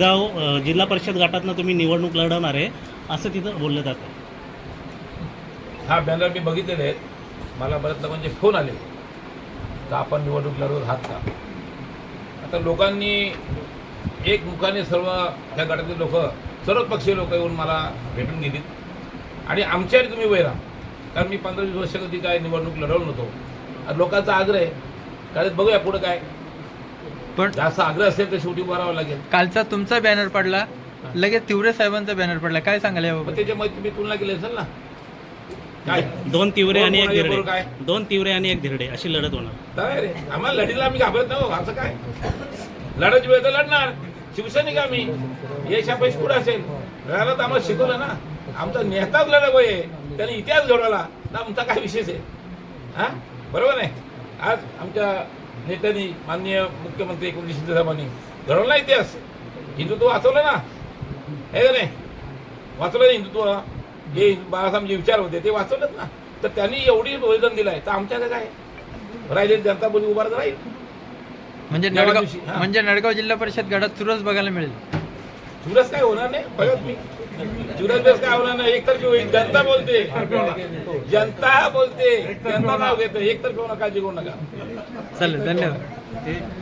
गाव जिल्हा परिषद गटातनं तुम्ही निवडणूक लढवणार आहे असं तिथं बोललं जातं. हा बॅनर मी बघितलेले आहेत. मला बऱ्याच लोकांचे फोन आले. का आपण निवडणूक लढवत आहात का? आता लोकांनी एक मुखाने सर्व त्या गटातील लोक सर्व पक्षीय लोक येऊन मला भेटून गेलीत. आणि आमच्याकडे तुम्ही वैरा कारण मी पंधरा वीस वर्ष कधी काय निवडणूक लढवलो नव्हतो. लोकांचा आग्रह आहे. कारण बघूया पुढं काय पण जास्त आग्रह असेल तर शेवटी उभं राहावं लागेल. कालचा तुमचा बॅनर पडला लगेच तिवरे साहेबांचा बॅनर पडला. काय सांगाल मग याबाबत त्याच्यामध्ये तुम्ही तुलना केली असेल ना? काय? दोन तिवरे आणि एक कोण धिरडे. बरोबर काय? दोन तिवरे आणि एक धिरडे. अशी लढत होणार. काय रे? आम्हाला लढीला आम्ही घाबरत नाही हो, असं काय? लढायची वेळ तर लढणार. शिवसैनिक आम्ही. यश अपयश कुठं असेल. लढायला तर आम्हाला शिकवलं ना. आमचा नेताच लढा आहे त्याने इतिहास घडवला. तर आमचा काय विशेष आहे? हा? बरोबर आहे? आज आमच्या नेत्यांनी माननीय मुख्यमंत्री एकनाथ शिंदे साहेबांनी घडवला इतिहास. हिंदुत्व वाचवलं ना? हे का नाही? वाचवलं ना हिंदुत्व. हे बाळासाहेब जे विचार होते ते वाचवलेत ना. तर त्यांनी एवढी बलिदान दिलाय. तर आमच्याकडे काय राहिले जनता बोली उभारत राहील. म्हणजे नडगाव. म्हणजे नडगाव जिल्हा परिषद गटात चुरस बघायला मिळेल. जुरस काय होणार नाही? बघत मी. बेस काय होणार नाही? एकतर्फी होईल. जनता बोलते. जनता बोलते. जनता नाव घेते. एकतर्फी होणार. काळजी करू नका. चालेल. धन्यवाद.